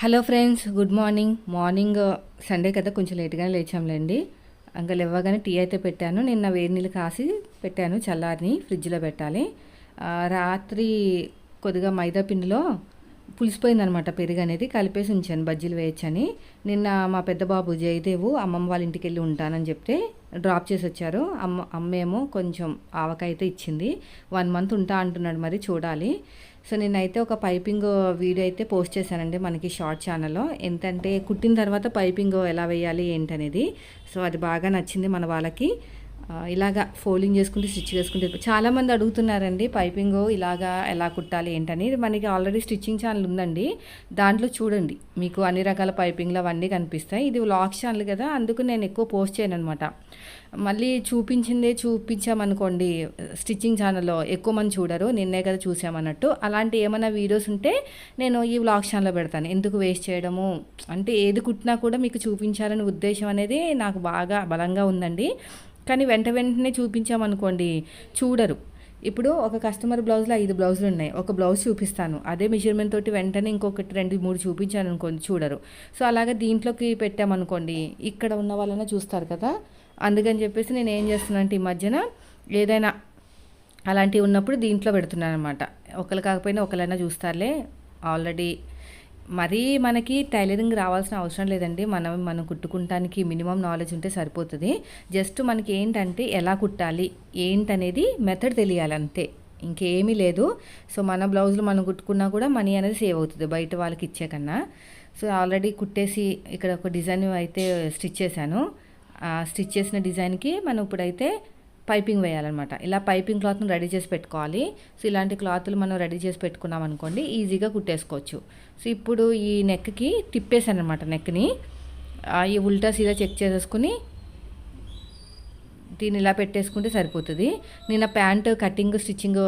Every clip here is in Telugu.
Hello friends good morning. Morning uh, Sunday కదా కొంచెం లేట్గానే లేచాంలేండి. ఇంకా లేవగానే టీ అయితే పెట్టాను. నిన్న వేడి నీళ్ళు కాసి పెట్టాను చల్లారిని ఫ్రిడ్జ్లో పెట్టాలి. రాత్రి కొద్దిగా మైదా పిండిలో పులిసిపోయిందనమాట పెరుగు అనేది కలిపేసి ఉంచాను బజ్జీలు వేయచ్చని. నిన్న మా పెద్ద బాబు జయదేవు అమ్మమ్మ వాళ్ళ ఇంటికి వెళ్ళి ఉంటానని చెప్తే డ్రాప్ చేసి వచ్చారు. అమ్మ అమ్మేమో కొంచెం ఆవకాయ అయితే ఇచ్చింది. వన్ మంత్ ఉంటా అంటున్నాడు మరి చూడాలి. సో నేనైతే ఒక పైపింగ్ వీడియో అయితే పోస్ట్ చేశానండి మనకి షార్ట్ ఛానల్లో. ఎంతంటే కుట్టిన తర్వాత పైపింగ్ ఎలా వేయాలి ఏంటనేది. సో అది బాగా నచ్చింది మన వాళ్ళకి. ఇలాగా ఫోల్డింగ్ చేసుకుంటే స్టిచ్ చేసుకుంటే చాలామంది అడుగుతున్నారండి పైపింగ్ ఇలాగా ఎలా కుట్టాలి ఏంటని. ఇది మనకి ఆల్రెడీ స్టిచ్చింగ్ ఛానల్ ఉందండి. దాంట్లో చూడండి మీకు అన్ని రకాల పైపింగ్లు అవన్నీ కనిపిస్తాయి. ఇది వ్లాగ్ ఛానల్ కదా అందుకు నేను ఎక్కువ పోస్ట్ చేయను అనమాట మళ్ళీ చూపించిందే చూపించామనుకోండి స్టిచ్చింగ్ ఛానల్లో ఎక్కువ మంది చూడరు నిన్నే కదా చూసామన్నట్టు. అలాంటి ఏమైనా వీడియోస్ ఉంటే నేను ఈ వ్లాగ్ ఛానల్లో పెడతాను. ఎందుకు వేస్ట్ చేయడము? అంటే ఏది కుట్టినా కూడా మీకు చూపించాలనే ఉద్దేశం అనేది నాకు బాగా బలంగా ఉందండి. కానీ వెంట వెంటనే చూపించామనుకోండి చూడరు. ఇప్పుడు ఒక కస్టమర్ బ్లౌజ్లో ఐదు బ్లౌజులు ఉన్నాయి. ఒక బ్లౌజ్ చూపిస్తాను. అదే మెజర్మెంట్ తోటి వెంటనే ఇంకొకటి రెండు మూడు చూపించాను అనుకోండి చూడరు. సో అలాగే దీంట్లోకి పెట్టామనుకోండి ఇక్కడ ఉన్న వాళ్ళనే చూస్తారు కదా. అందుకని చెప్పేసి నేను ఏం చేస్తున్నానంటే ఈ మధ్యన ఏదైనా అలాంటివి ఉన్నప్పుడు దీంట్లో పెడుతున్నాను అనమాట ఒకరు కాకపోయినా ఒకరైనా చూస్తారులే. ఆల్రెడీ మరీ మనకి టైలరింగ్ రావాల్సిన అవసరం లేదండి. మనం మనం కుట్టుకుంటానికి మినిమం నాలెడ్జ్ ఉంటే సరిపోతుంది. జస్ట్ మనకి ఏంటంటే ఎలా కుట్టాలి ఏంటనేది మెథడ్ తెలియాలి అంతే ఇంకేమీ లేదు. సో మన బ్లౌజులు మనం కుట్టుకున్నా కూడా మనీ అనేది సేవ్ అవుతుంది బయట వాళ్ళకి ఇచ్చే కన్నా. సో ఆల్రెడీ కుట్టేసి ఇక్కడ ఒక డిజైన్ అయితే స్టిచ్ చేశాను. స్టిచ్ చేసిన డిజైన్కి మనం ఇప్పుడైతే పైపింగ్ వేయాలన్నమాట. ఇలా పైపింగ్ క్లాత్ను రెడీ చేసి పెట్టుకోవాలి. సో ఇలాంటి క్లాత్లు మనం రెడీ చేసి పెట్టుకున్నాం అనుకోండి ఈజీగా కుట్టేసుకోవచ్చు. సో ఇప్పుడు ఈ నెక్కి తిప్పేసాను అనమాట నెక్ని ఈ ఉల్టా సీదా చెక్ చేసేసుకుని దీన్ని ఇలా పెట్టేసుకుంటే సరిపోతుంది. నేను ప్యాంటు కటింగ్ స్టిచ్చింగ్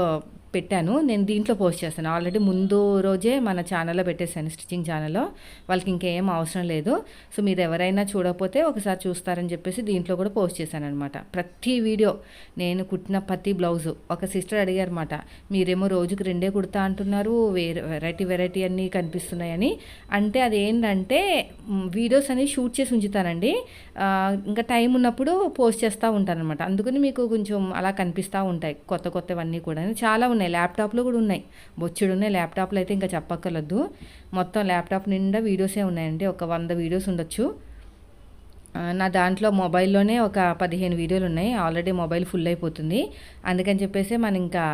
పెట్టాను. నేను దీంట్లో పోస్ట్ చేస్తాను. ఆల్రెడీ ముందు రోజే మన ఛానల్లో పెట్టేశాను స్టిచ్చింగ్ ఛానల్లో. వాళ్ళకి ఇంకేం అవసరం లేదు. సో మీరు ఎవరైనా చూడకపోతే ఒకసారి చూస్తారని చెప్పేసి దీంట్లో కూడా పోస్ట్ చేశాను అనమాట ప్రతి వీడియో నేను కుట్టిన ప్రతి బ్లౌజు ఒక సిస్టర్ అడిగారన్నమాట. మీరేమో రోజుకి రెండే కుడతా అంటున్నారు వేరే వెరైటీ వెరైటీ అన్నీ కనిపిస్తున్నాయని. అంటే అది ఏంటంటే వీడియోస్ అనేవి షూట్ చేసి ఉంచుతానండి. ఇంకా టైం ఉన్నప్పుడు పోస్ట్ చేస్తూ ఉంటాను అనమాట అందుకని మీకు కొంచెం అలా కనిపిస్తూ ఉంటాయి కొత్త కొత్తవన్నీ కూడా. చాలా ఉన్నాయి. ల్యాప్టాప్లు కూడా ఉన్నాయి. బొచ్చుడు ఉన్నాయి. ల్యాప్టాప్లో అయితే ఇంకా చెప్పక్కర్లేదు. మొత్తం ల్యాప్టాప్ నిండా వీడియోసే ఉన్నాయండి. ఒక వంద వీడియోస్ ఉండొచ్చు. నా దాంట్లో మొబైల్లోనే ఒక పదిహేను వీడియోలు ఉన్నాయి. ఆల్రెడీ మొబైల్ ఫుల్ అయిపోతుంది. అందుకని చెప్పేసి మనం ఇంకా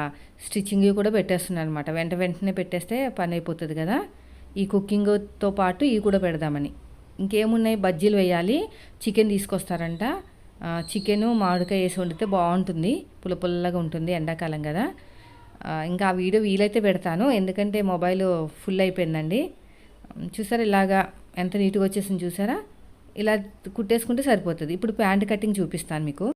స్టిచ్చింగ్ కూడా పెట్టేస్తున్నాను అనమాట వెంట వెంటనే పెట్టేస్తే పని అయిపోతుంది కదా. ఈ కుకింగ్తో పాటు ఇవి కూడా పెడదామని. ఇంకేమున్నాయి? బజ్జీలు వేయాలి. చికెన్ తీసుకొస్తారంట. చికెను మామిడికాయ వేసి వండితే బాగుంటుంది. పుల్ల పుల్లగా ఉంటుంది ఎండాకాలం కదా. ఇంకా ఆ వీడియో వీలైతే పెడతాను. ఎందుకంటే మొబైల్ ఫుల్ అయిపోయిందండి. చూసారా ఇలాగా ఎంత నీట్గా వచ్చేసింది చూసారా? ఇలా కుట్టేసుకుంటే సరిపోతుంది. ఇప్పుడు ప్యాంట్ కటింగ్ చూపిస్తాను మీకు.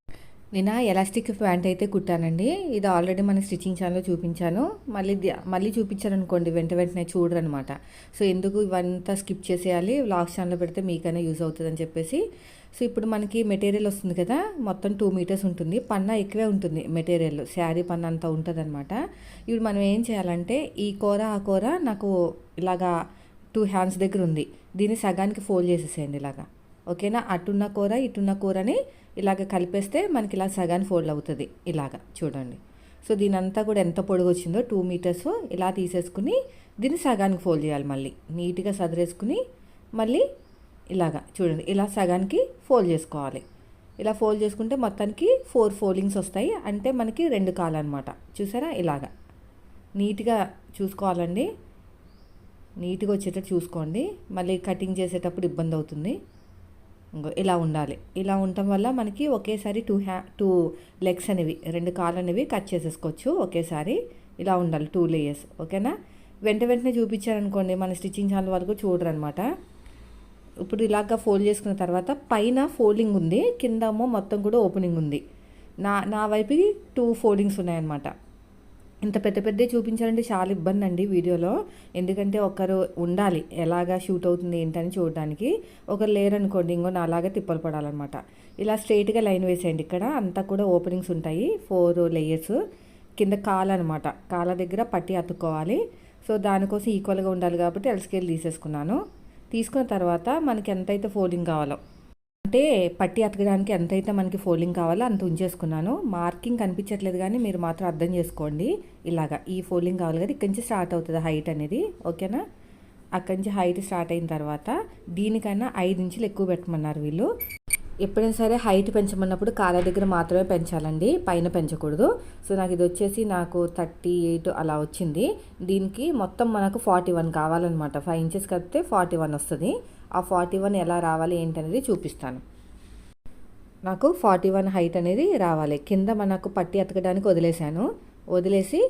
నేను ఎలాస్టిక్ ప్యాంట్ అయితే కుట్టానండి. ఇది ఆల్రెడీ మన స్టిచ్చింగ్ ఛానల్లో చూపించాను. మళ్ళీ మళ్ళీ చూపించారనుకోండి వెంట వెంటనే చూడరు అనమాట సో ఎందుకు ఇవంతా స్కిప్ చేసేయాలి? వ్లాగ్ ఛానల్లో పెడితే మీకైనా యూజ్ అవుతుందని చెప్పేసి. సో ఇప్పుడు మనకి మెటీరియల్ వస్తుంది కదా మొత్తం టూ మీటర్స్ ఉంటుంది. పన్న ఎక్కువే ఉంటుంది మెటీరియల్. శారీ పన్న అంతా ఉంటుంది అనమాట ఇప్పుడు మనం ఏం చేయాలంటే ఈ కూర ఆ కూర నాకు ఇలాగా టూ హ్యాండ్స్ దగ్గర ఉంది. దీన్ని సగానికి ఫోల్డ్ చేసేసేయండి ఇలాగా. ఓకేనా? అటున్న కూర ఇటున్న కూరని ఇలాగ కలిపేస్తే మనకి ఇలా సగాన్ని ఫోల్డ్ అవుతుంది. ఇలాగా చూడండి. సో దీని అంతా కూడా ఎంత పొడుగు వచ్చిందో టూ మీటర్స్ ఇలా తీసేసుకుని దీన్ని సగానికి ఫోల్డ్ చేయాలి మళ్ళీ. నీట్గా సదిరేసుకుని మళ్ళీ ఇలాగా చూడండి. ఇలా సగానికి ఫోల్డ్ చేసుకోవాలి. ఇలా ఫోల్డ్ చేసుకుంటే మొత్తానికి ఫోర్ ఫోల్డింగ్స్ వస్తాయి. అంటే మనకి రెండు కాలన్నమాట. చూసారా? ఇలాగా. నీట్గా చూసుకోవాలండి. నీట్గా వచ్చేటట్టు చూసుకోండి. మళ్ళీ కటింగ్ చేసేటప్పుడు ఇబ్బంది అవుతుంది. ఇలా ఉండాలి. ఇలా ఉండటం వల్ల మనకి ఒకేసారి టూ హ్యా టూ లెగ్స్ అనేవి రెండు కాళ్ళు అనేవి కట్ చేసేసుకోవచ్చు ఒకేసారి. ఇలా ఉండాలి టూ లేయర్స్ ఓకేనా? వెంట వెంటనే చూపించారనుకోండి మన స్టిచ్చింగ్ ఛానల్ వరకు చూడరు అనమాట ఇప్పుడు ఇలాగా ఫోల్డ్ చేసుకున్న తర్వాత పైన ఫోల్డింగ్ ఉంది కిందేమో మొత్తం కూడా ఓపెనింగ్ ఉంది. నా నా వైపుకి టూ ఫోల్డింగ్స్ ఉన్నాయన్నమాట. ఇంత పెద్ద పెద్ద చూపించాలంటే చాలా ఇబ్బంది అండి వీడియోలో. ఎందుకంటే ఒకరు ఉండాలి. ఎలాగా షూట్ అవుతుంది ఏంటని చూడడానికి. ఒకరు లేరనుకోండి ఇంకో నాలాగా తిప్పలు పడాలన్నమాట. ఇలా స్ట్రైట్గా లైన్ వేసేయండి. ఇక్కడ అంతా కూడా ఓపెనింగ్స్ ఉంటాయి. ఫోర్ లేయర్స్ కింద కాలు అనమాట కాళ్ళ దగ్గర పట్టి అతుక్కోవాలి. సో దానికోసం ఈక్వల్గా ఉండాలి కాబట్టి ఎల్స్కేల్ తీసేసుకున్నాను. తీసుకున్న తర్వాత మనకి ఎంతైతే ఫోల్డింగ్ కావాలో అంటే పట్టి అతకడానికి ఎంతైతే మనకి ఫోల్డింగ్ కావాలో అంత ఉంచేసుకున్నాను. మార్కింగ్ కనిపించట్లేదు కానీ మీరు మాత్రం అర్థం చేసుకోండి. ఇలాగా ఈ ఫోల్డింగ్ కావాలి కదా ఇక్కడి నుంచి స్టార్ట్ అవుతుంది హైట్ అనేది. ఓకేనా? అక్కడి నుంచి హైట్ స్టార్ట్ అయిన తర్వాత దీనికన్నా ఐదు ఇంచులు ఎక్కువ పెట్టమన్నారు వీళ్ళు. ఎప్పుడైనా సరే హైట్ పెంచమన్నప్పుడు కాళ్ళ దగ్గర మాత్రమే పెంచాలండి. పైన పెంచకూడదు. సో నాకు ఇది వచ్చేసి నాకు థర్టీ ఎయిట్ అలా వచ్చింది. దీనికి మొత్తం మనకు ఫార్టీ వన్ కావాలన్నమాట. ఫైవ్ ఇంచెస్ కడితే ఫార్టీ వన్ వస్తుంది. ఆ ఫార్టీ వన్ ఎలా రావాలి ఏంటనేది చూపిస్తాను. నాకు ఫార్టీ వన్ హైట్ అనేది రావాలి. కింద మనకు పట్టి అతకడానికి వదిలేశాను. వదిలేసి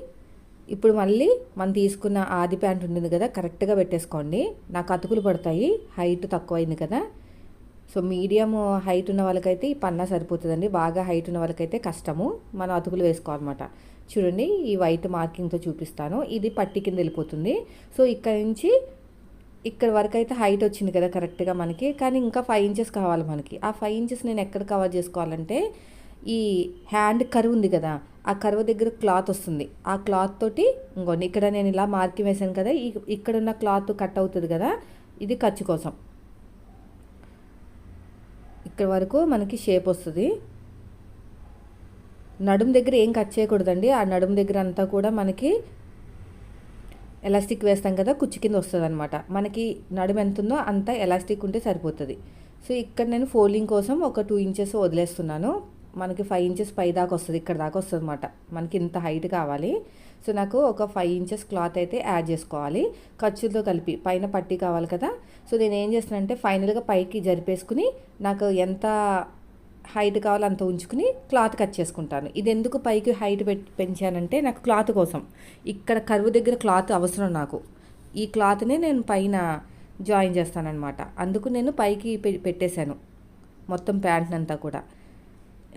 ఇప్పుడు మళ్ళీ మనం తీసుకున్న ఆది ప్యాంట్ ఉంటుంది కదా కరెక్ట్గా పెట్టేసుకోండి. నాకు అతుకులు పడతాయి. హైట్ తక్కువైంది కదా. సో మీడియం హైట్ ఉన్న వాళ్ళకైతే ఈ పన్నా సరిపోతుందండి. బాగా హైట్ ఉన్న వాళ్ళకైతే కష్టము. మనం అతుకులు వేసుకోవాలన్నమాట. చూడండి ఈ వైట్ మార్కింగ్తో చూపిస్తాను. ఇది పట్టి కింద వెళ్ళిపోతుంది. సో ఇక్కడ నుంచి ఇక్కడ వరకు అయితే హైట్ వచ్చింది కదా కరెక్ట్గా మనకి. కానీ ఇంకా ఫైవ్ ఇంచెస్ కావాలి మనకి. ఆ ఫైవ్ ఇంచెస్ నేను ఎక్కడ కవర్ చేసుకోవాలంటే ఈ హ్యాండ్ కరువు ఉంది కదా ఆ కరువు దగ్గర క్లాత్ వస్తుంది. ఆ క్లాత్ తోటి ఇంకోండి ఇక్కడ నేను ఇలా మార్కింగ్ వేసాను కదా ఇక్కడ ఉన్న క్లాత్ కట్ అవుతుంది కదా ఇది ఖర్చు కోసం. ఇక్కడ వరకు మనకి షేప్ వస్తుంది. నడుము దగ్గర ఏం కట్ చేయకూడదండి. ఆ నడుము దగ్గర అంతా కూడా మనకి ఎలాస్టిక్ వేస్తాం కదా కుచ్చి కింద వస్తుంది అనమాట మనకి నడుము ఎంత ఉందో అంత ఎలాస్టిక్ ఉంటే సరిపోతుంది. సో ఇక్కడ నేను ఫోల్డింగ్ కోసం ఒక టూ ఇంచెస్ వదిలేస్తున్నాను. మనకి ఫైవ్ ఇంచెస్ పై దాకా వస్తుంది ఇక్కడ దాకా వస్తుంది అనమాట మనకి ఇంత హైట్ కావాలి. సో నాకు ఒక ఫైవ్ ఇంచెస్ క్లాత్ అయితే యాడ్ చేసుకోవాలి. ఖర్చులతో కలిపి పైన పట్టి కావాలి కదా. సో నేను ఏం చేస్తానంటే ఫైనల్గా పైకి జరిపేసుకుని నాకు ఎంత హైట్ కావాలో అంత ఉంచుకుని క్లాత్ కట్ చేసుకుంటాను. ఇది ఎందుకు పైకి హైట్ పెట్టి పెంచానంటే నాకు క్లాత్ కోసం. ఇక్కడ కరువు దగ్గర క్లాత్ అవసరం నాకు. ఈ క్లాత్నే నేను పైన జాయిన్ చేస్తానన్నమాట. అందుకు నేను పైకి పెట్టేశాను. మొత్తం ప్యాంట్ అంతా కూడా.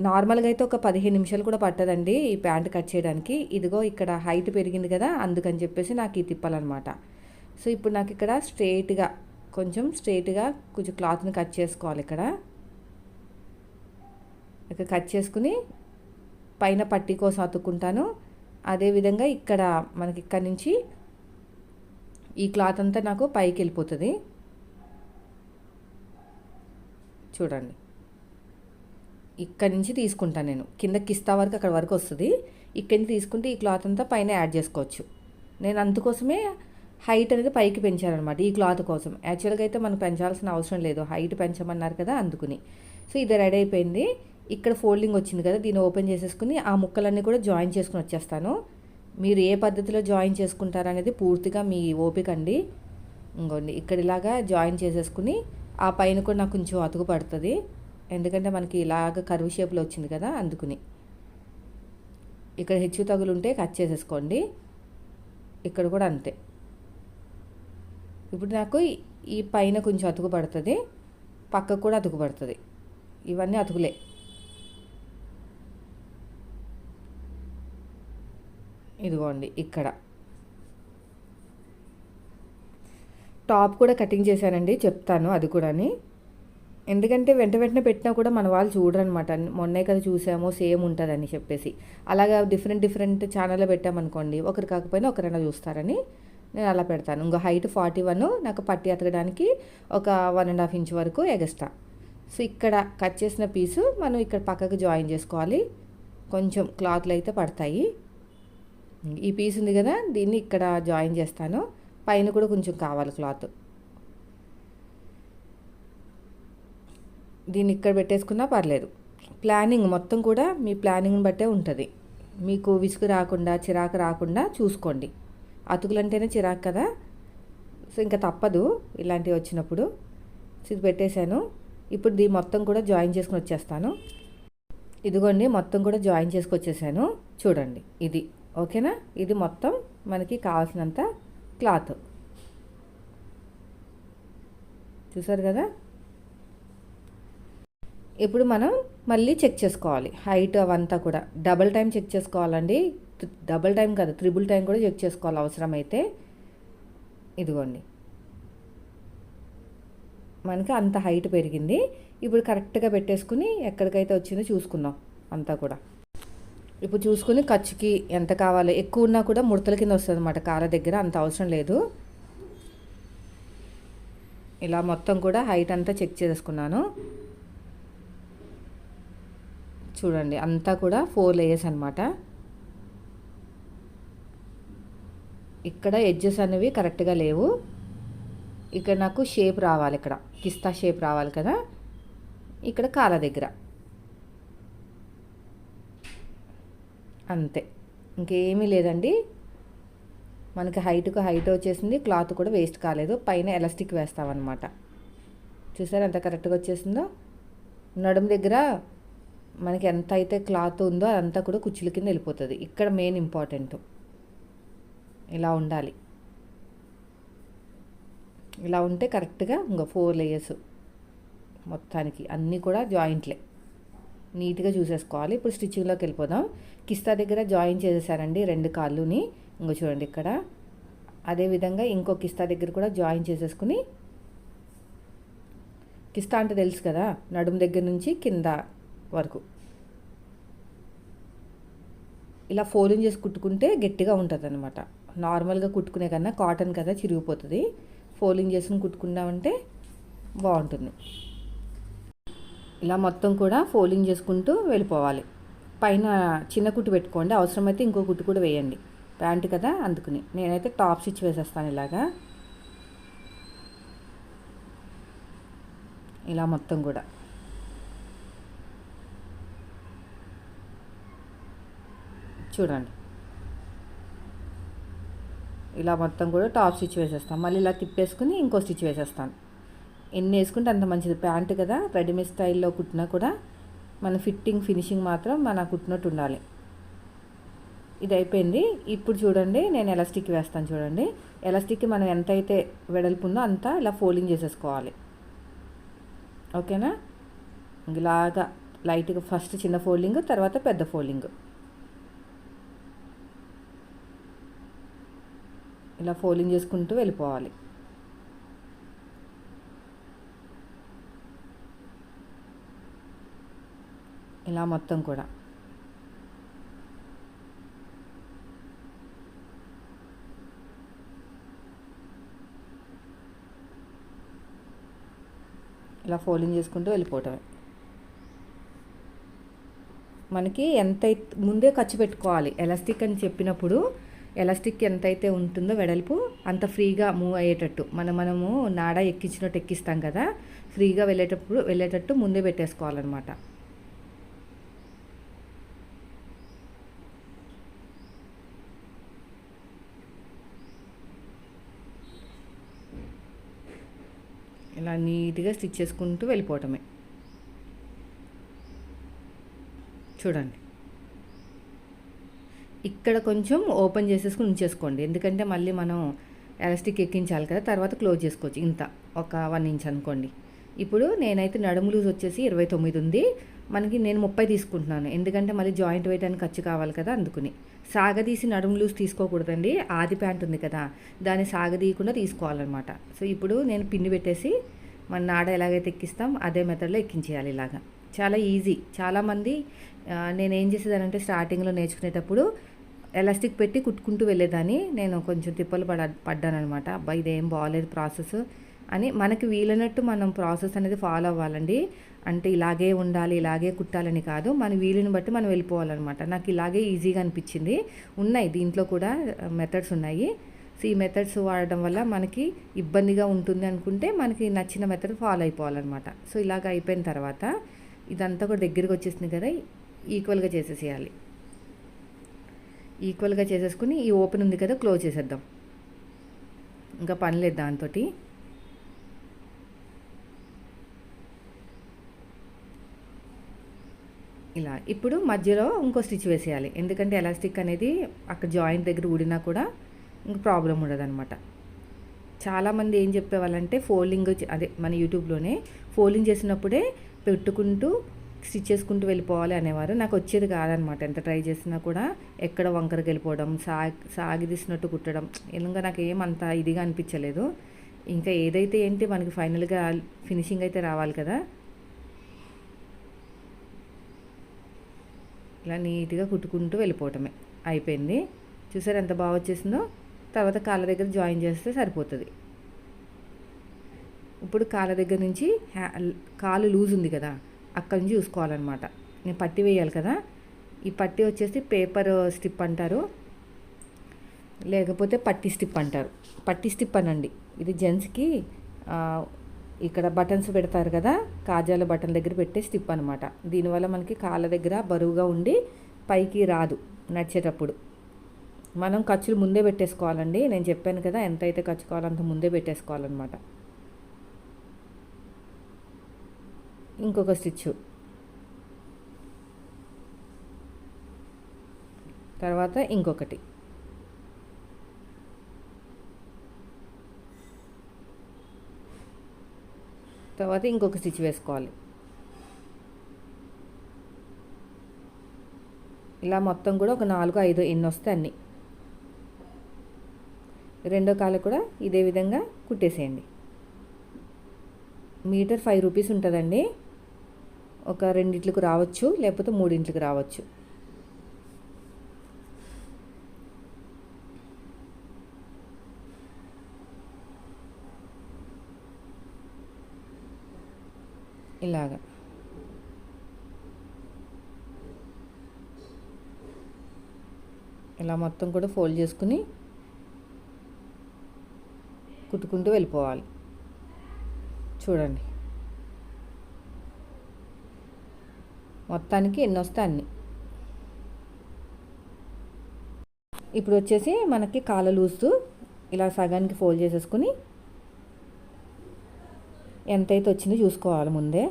నార్మల్గా అయితే ఒక పదిహేను నిమిషాలు కూడా పట్టదండి ఈ ప్యాంట్ కట్ చేయడానికి. ఇదిగో ఇక్కడ హైట్ పెరిగింది కదా అందుకని చెప్పేసి నాకు ఈ తిప్పాలన్నమాట. సో ఇప్పుడు నాకు ఇక్కడ స్ట్రేట్గా కొంచెం స్ట్రేట్గా కొంచెం క్లాత్ని కట్ చేసుకోవాలి ఇక్కడ. ఇక కట్ చేసుకుని పైన పట్టీ కోసం అతుక్కుంటాను అదేవిధంగా ఇక్కడ మనకి ఇక్కడ నుంచి ఈ క్లాత్ అంతా నాకు పైకి వెళ్ళిపోతుంది. చూడండి. ఇక్కడి నుంచి తీసుకుంటాను నేను. కింద కిస్తా వరకు అక్కడ వరకు వస్తుంది. ఇక్కడి నుంచి తీసుకుంటే ఈ క్లాత్ అంతా పైన యాడ్ చేసుకోవచ్చు. నేను అందుకోసమే హైట్ అనేది పైకి పెంచానమాట ఈ క్లాత్ కోసం. యాక్చువల్గా అయితే మనం పెంచాల్సిన అవసరం లేదు. హైట్ పెంచమన్నారు కదా అందుకుని. సో ఇది రెడీ అయిపోయింది. ఇక్కడ ఫోల్డింగ్ వచ్చింది కదా దీన్ని ఓపెన్ చేసేసుకుని ఆ ముక్కలన్నీ కూడా జాయిన్ చేసుకుని వచ్చేస్తాను. మీరు ఏ పద్ధతిలో జాయిన్ చేసుకుంటారనేది పూర్తిగా మీ ఓపిక అండి. ఇంకోండి ఇక్కడ ఇలాగా జాయిన్ చేసేసుకుని ఆ పైన కూడా నాకు కొంచెం అతుకు పడుతుంది. ఎందుకంటే మనకి ఇలాగ కరువు షేప్లో వచ్చింది కదా అందుకుని. ఇక్కడ హెచ్చు తగులు ఉంటే కట్ చేసేసుకోండి. ఇక్కడ కూడా అంతే. ఇప్పుడు నాకు ఈ పైన కొంచెం అతుకు పడుతుంది. పక్కకు కూడా అతుకు పడుతుంది. ఇవన్నీ అతుకులే. ఇదిగోండి ఇక్కడ. టాప్ కూడా కటింగ్ చేశానండి చెప్తాను అది కూడాని. ఎందుకంటే వెంట వెంటనే పెట్టినా కూడా మన వాళ్ళు చూడరనమాట. మొన్నే కదా చూసామో సేమ్ ఉంటుందని చెప్పేసి. అలాగా డిఫరెంట్ డిఫరెంట్ ఛానల్లో పెట్టామనుకోండి ఒకరు కాకపోయినా ఒకరైనా చూస్తారని నేను అలా పెడతాను. ఇంకో హైట్ ఫార్టీ వన్ నాకు పట్టి అతకడానికి ఒక వన్ అండ్ హాఫ్ ఇంచ్ వరకు ఎగస్ట్రా సో ఇక్కడ కట్ చేసిన పీసు మనం ఇక్కడ పక్కకు జాయిన్ చేసుకోవాలి. కొంచెం క్లాత్లు అయితే పడతాయి. ఈ పీస్ ఉంది కదా దీన్ని ఇక్కడ జాయిన్ చేస్తాను. పైన కూడా కొంచెం కావాలి క్లాత్. దీన్ని ఇక్కడ పెట్టేసుకున్నా పర్లేదు. ప్లానింగ్ మొత్తం కూడా మీ ప్లానింగ్ని బట్టే ఉంటుంది. మీకు విసుగు రాకుండా చిరాకు రాకుండా చూసుకోండి. అతుకులంటేనే చిరాకు కదా. సో ఇంకా తప్పదు ఇలాంటివి వచ్చినప్పుడు. సో ఇది పెట్టేశాను. ఇప్పుడు దీన్ని మొత్తం కూడా జాయిన్ చేసుకుని వచ్చేస్తాను. ఇదిగోండి మొత్తం కూడా జాయిన్ చేసుకొచ్చేసాను. చూడండి ఇది. ఓకేనా? ఇది మొత్తం మనకి కావాల్సినంత క్లాత్. చూసారు కదా? ఇప్పుడు మనం మళ్ళీ చెక్ చేసుకోవాలి. హైట్ అవంతా కూడా. డబల్ టైం చెక్ చేసుకోవాలండి. డబల్ టైం కాదు త్రిబుల్ టైం కూడా చెక్ చేసుకోవాలి అవసరమైతే. ఇదిగోండి. మనకి అంత హైట్ పెరిగింది. ఇప్పుడు కరెక్ట్గా పెట్టేసుకుని ఎక్కడికైతే వచ్చిందో చూసుకుందాం అంతా కూడా. ఇప్పుడు చూసుకుని ఖర్చుకి ఎంత కావాలో? ఎక్కువ ఉన్నా కూడా ముడతల కింద వస్తుంది అనమాట కార దగ్గర అంత అవసరం లేదు. ఇలా మొత్తం కూడా హైట్ అంతా చెక్ చేసుకున్నాను. చూడండి అంతా కూడా ఫోర్ లేయర్స్ అనమాట ఇక్కడ ఎడ్జెస్ అనేవి కరెక్ట్గా లేవు. ఇక్కడ నాకు షేప్ రావాలి ఇక్కడ. కిస్తా షేప్ రావాలి కదా. ఇక్కడ కాల దగ్గర. అంతే. ఇంకేమీ లేదండి. మనకి హైట్కు హైట్ వచ్చేసింది. క్లాత్ కూడా వేస్ట్ కాలేదు. పైన ఎలాస్టిక్ వేస్తామన్నమాట చూసారు ఎంత కరెక్ట్గా వచ్చేసిందో? నడుము దగ్గర మనకి ఎంత అయితే క్లాత్ ఉందో అదంతా కూడా కుచ్చుల కింద వెళ్ళిపోతుంది. ఇక్కడ మెయిన్ ఇంపార్టెంట్. ఇలా ఉండాలి. ఇలా ఉంటే కరెక్ట్గా ఇంకా ఫోర్ లేయర్స్ మొత్తానికి అన్నీ కూడా జాయింట్లే. నీట్గా చూసేసుకోవాలి. ఇప్పుడు స్టిచ్చింగ్లోకి వెళ్ళిపోదాం. కిస్తా దగ్గర జాయిన్ చేసేసారండి రెండు కాళ్ళుని. ఇంకో చూడండి ఇక్కడ. అదేవిధంగా ఇంకో కిస్తా దగ్గర కూడా జాయిన్ చేసేసుకుని కిస్తా అంటే తెలుసు కదా నడుము దగ్గర నుంచి కింద వరకు. ఇలా ఫోలింగ్ చేసి కుట్టుకుంటే గట్టిగా ఉంటుంది అనమాట నార్మల్గా కుట్టుకునే కన్నా కాటన్ కదా చిరిగిపోతుంది. ఫోలింగ్ చేసుకుని కుట్టుకున్నామంటే బాగుంటుంది. ఇలా మొత్తం కూడా ఫోలింగ్ చేసుకుంటూ వెళ్ళిపోవాలి. పైన చిన్న కుట్టు పెట్టుకోండి. అవసరమైతే ఇంకో కుట్టు కూడా వేయండి. ప్యాంట్ కదా అందుకుని. నేనైతే టాప్ స్టిచ్ వేసేస్తాను ఇలాగా. ఇలా మొత్తం కూడా. చూడండి. ఇలా మొత్తం కూడా టాప్ స్టిచ్ వేసేస్తాం మళ్ళీ ఇలా తిప్పేసుకుని ఇంకో స్టిచ్ వేసేస్తాను. ఎన్ని వేసుకుంటే అంత మంచిది. ప్యాంట్ కదా రెడీమేడ్ స్టైల్లో కుట్టినా కూడా మన ఫిట్టింగ్ ఫినిషింగ్ మాత్రం మన కుట్టినట్టు ఉండాలి. ఇది అయిపోయింది ఇప్పుడు చూడండి నేను ఎలాస్టిక్ వేస్తాను చూడండి. ఎలాస్టిక్ మనం ఎంతైతే వెడల్పు ఉందో అంతా ఇలా ఫోల్డింగ్ చేసేసుకోవాలి. ఓకేనా? ఇలాగా లైట్గా ఫస్ట్ చిన్న ఫోల్డింగ్ తర్వాత పెద్ద ఫోల్డింగ్. ఇలా ఫోల్డింగ్ చేసుకుంటూ వెళ్ళిపోవాలి. ఇలా మొత్తం కూడా. ఇలా ఫోల్డింగ్ చేసుకుంటూ వెళ్ళిపోవటమే. మనకి ఎంత ముందే ఖర్చు పెట్టుకోవాలి. ఎలాస్టిక్ అని చెప్పినప్పుడు ఎలాస్టిక్ ఎంతైతే ఉంటుందో వెడల్పు అంత ఫ్రీగా మూవ్ అయ్యేటట్టు. మనం మనము నాడ ఎక్కించినట్టు ఎక్కిస్తాం కదా ఫ్రీగా వెళ్ళేటప్పుడు వెళ్ళేటట్టు ముందే పెట్టేసుకోవాలన్నమాట. ఇలా నీట్గా స్టిచ్ చేసుకుంటూ వెళ్ళిపోవటమే. చూడండి. ఇక్కడ కొంచెం ఓపెన్ చేసేసుకుని ఉంచేసుకోండి. ఎందుకంటే మళ్ళీ మనం ఎలాస్టిక్ ఎక్కించాలి కదా తర్వాత క్లోజ్ చేసుకోవచ్చు. ఇంత ఒక వన్ ఇంచ్ అనుకోండి. ఇప్పుడు నేనైతే నడుము లూజ్ వచ్చేసి ఇరవై తొమ్మిది ఉంది. మనకి నేను ముప్పై తీసుకుంటున్నాను. ఎందుకంటే మళ్ళీ జాయింట్ వేయడానికి ఖర్చు కావాలి కదా అందుకుని. సాగదీసి నడుము లూజ్ తీసుకోకూడదండి. ఆది ప్యాంట్ ఉంది కదా దాన్ని సాగదీయకుండా తీసుకోవాలన్నమాట. సో ఇప్పుడు నేను పిండి పెట్టేసి మన నాడ ఎలాగైతే ఎక్కిస్తాం అదే మెథడ్లో ఎక్కించేయాలి ఇలాగా. చాలా ఈజీ చాలామంది నేను ఏం చేసేదానంటే స్టార్టింగ్లో నేర్చుకునేటప్పుడు ఎలాస్టిక్ పెట్టి కుట్టుకుంటూ వెళ్ళేదాన్ని. నేను కొంచెం తిప్పలు పడ పడ్డానమాట అబ్బా ఇదేం బాగాలేదు ప్రాసెస్ అని మనకి వీలైనట్టు మనం ప్రాసెస్ అనేది ఫాలో అవ్వాలండి. అంటే ఇలాగే ఉండాలి ఇలాగే కుట్టాలని కాదు. మన వీలుని బట్టి మనం వెళ్ళిపోవాలన్నమాట. నాకు ఇలాగే ఈజీగా అనిపించింది. ఉన్నాయి దీంట్లో కూడా మెథడ్స్ ఉన్నాయి. సో ఈ మెథడ్స్ వాడడం వల్ల మనకి ఇబ్బందిగా ఉంటుంది అనుకుంటే మనకి నచ్చిన మెథడ్ ఫాలో అయిపోవాలన్నమాట. సో ఇలాగ అయిపోయిన తర్వాత ఇదంతా కూడా దగ్గరికి వచ్చేసింది కదా ఈక్వల్గా చేసేసేయాలి. ఈక్వల్గా చేసేసుకుని ఈ ఓపెన్ ఉంది కదా క్లోజ్ చేసేద్దాం. ఇంకా పని లేదు దాంతో ఇలా ఇప్పుడు మధ్యలో ఇంకో స్టిచ్ వేసేయాలి. ఎందుకంటే ఎలాస్టిక్ అనేది అక్కడ జాయింట్ దగ్గర ఊడినా కూడా ఇంక ప్రాబ్లం ఉండదు అనమాట చాలామంది ఏం చెప్పేవాళ్ళంటే ఫోల్డింగ్ అదే మన యూట్యూబ్లోనే ఫోల్డింగ్ చేసినప్పుడే పెట్టుకుంటూ స్టిచ్ చేసుకుంటూ వెళ్ళిపోవాలి అనేవారు. నాకు వచ్చేది కాదనమాట ఎంత ట్రై చేసినా కూడా ఎక్కడ వంకరకి వెళ్ళిపోవడం సాగి సాగిదీసినట్టు కుట్టడం ఇంకా నాకు ఏమంత ఇదిగా అనిపించలేదు. ఇంకా ఏదైతే ఏంటి మనకి ఫైనల్గా ఫినిషింగ్ అయితే రావాలి కదా. ఇలా నీట్గా కుట్టుకుంటూ వెళ్ళిపోవటమే. అయిపోయింది. చూసారు ఎంత బాగా వచ్చేసిందో? తర్వాత కాళ్ళ దగ్గర జాయిన్ చేస్తే సరిపోతుంది. ఇప్పుడు కాళ్ళ దగ్గర నుంచి హ్యా- కాలు లూజ్ ఉంది కదా అక్కడి నుంచి చూసుకోవాలన్నమాట. నేను పట్టి వేయాలి కదా ఈ పట్టి వచ్చేసి పేపర్ స్టిప్ అంటారు లేకపోతే పట్టి స్టిప్ అంటారు. పట్టి స్టిప్ అనండి. ఇది జెంట్స్కి ఇక్కడ బటన్స్ పెడతారు కదా కాజాల బటన్ దగ్గర పెట్టే స్టిప్ అనమాట దీనివల్ల మనకి కాళ్ళ దగ్గర బరువుగా ఉండి పైకి రాదు నడిచేటప్పుడు. మనం ఖర్చులు ముందే పెట్టేసుకోవాలండి. నేను చెప్పాను కదా ఎంత అయితే ఖర్చు కావాలో అంత ముందే పెట్టేసుకోవాలన్నమాట. ఇంకొక స్టిచ్. తర్వాత ఇంకొకటి. తర్వాత ఇంకొక స్టిచ్ వేసుకోవాలి. ఇలా మొత్తం కూడా ఒక నాలుగు ఐదు ఎన్ని వస్తే అన్ని. రెండో కాలు కూడా ఇదే విధంగా కుట్టేసేయండి. మీటర్ ఫైవ్ రూపీస్ ఉంటుందండి. ఒక రెండింటికి రావచ్చు లేకపోతే మూడింట్లకు రావచ్చు. ఇలాగా. ఇలా మొత్తం కూడా ఫోల్డ్ చేసుకుని కుట్టుకుంటూ వెళ్ళిపోవాలి. చూడండి. మొత్తానికి ఎన్ని వస్తాయి అన్నీ. ఇప్పుడు వచ్చేసి మనకి కాళ్ళ లూజు ఇలా సగానికి ఫోల్డ్ చేసేసుకుని ఎంతైతే వచ్చిందో చూసుకోవాలి ముందే.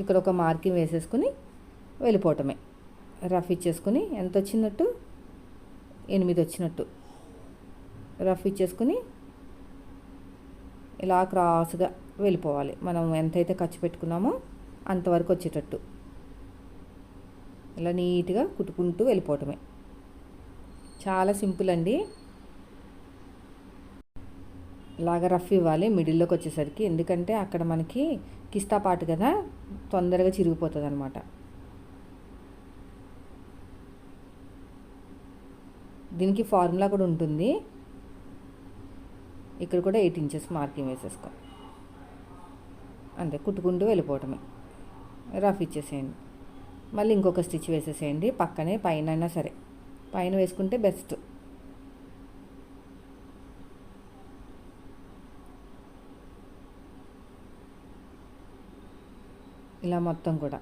ఇక్కడ ఒక మార్కింగ్ వేసేసుకుని వెళ్ళిపోవటమే. రఫ్ ఇచ్చేసుకుని ఎంత వచ్చినట్టు? ఎనిమిది వచ్చినట్టు. రఫ్ ఇచ్చేసుకుని ఇలా క్రాస్గా వెళ్ళిపోవాలి. మనం ఎంతైతే ఖర్చు పెట్టుకున్నామో అంతవరకు వచ్చేటట్టు. ఇలా నీట్గా కుట్టుకుంటూ వెళ్ళిపోవటమే. చాలా సింపుల్ అండి. లాగా రఫ్ ఇవ్వాలి మిడిల్లోకి వచ్చేసరికి. ఎందుకంటే అక్కడ మనకి కిస్తా పాటు కదా తొందరగా చిరిగిపోతుంది అనమాట దీనికి ఫార్ములా కూడా ఉంటుంది. ఇక్కడ కూడా ఎయిట్ ఇంచెస్ మార్కింగ్ వేసేసుకో. అంతే కుట్టుకుంటూ వెళ్ళిపోవటమే. రఫ్ ఇచ్చేసేయండి. మళ్ళీ ఇంకొక స్టిచ్ వేసేసేయండి. పక్కనే పైన అయినా సరే. పైన వేసుకుంటే బెస్ట్. ఇలా మొత్తం కూడా.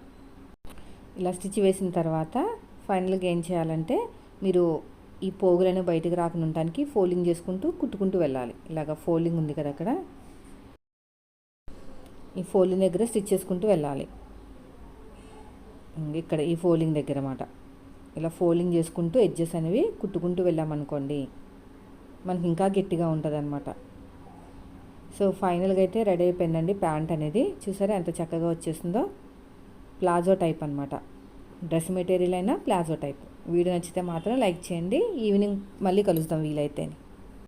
ఇలా స్టిచ్ వేసిన తర్వాత ఫైనల్గా ఏం చేయాలంటే మీరు ఈ పోగులను బయటకు రాకుండా ఉండటానికి ఫోల్డింగ్ చేసుకుంటూ కుట్టుకుంటూ వెళ్ళాలి. ఇలాగ ఫోల్డింగ్ ఉంది కదా అక్కడ. ఈ ఫోల్డింగ్ దగ్గర స్టిచ్ చేసుకుంటూ వెళ్ళాలి. ఇక్కడ ఈ ఫోల్డింగ్ దగ్గర అన్నమాట. ఇలా ఫోల్డింగ్ చేసుకుంటూ ఎడ్జెస్ అనేవి కుట్టుకుంటూ వెళ్ళామనుకోండి మనకి ఇంకా గట్టిగా ఉంటుంది అనమాట సో ఫైనల్గా అయితే రెడీ అయిపోయిందండి ప్యాంట్ అనేది. చూసారా ఎంత చక్కగా వచ్చేసిందో? ప్లాజో టైప్ అనమాట డ్రెస్ మెటీరియల్ అయినా ప్లాజో టైప్. వీడియో నచ్చితే మాత్రం లైక్ చేయండి. ఈవినింగ్ మళ్ళీ కలుస్తాం వీలైతే.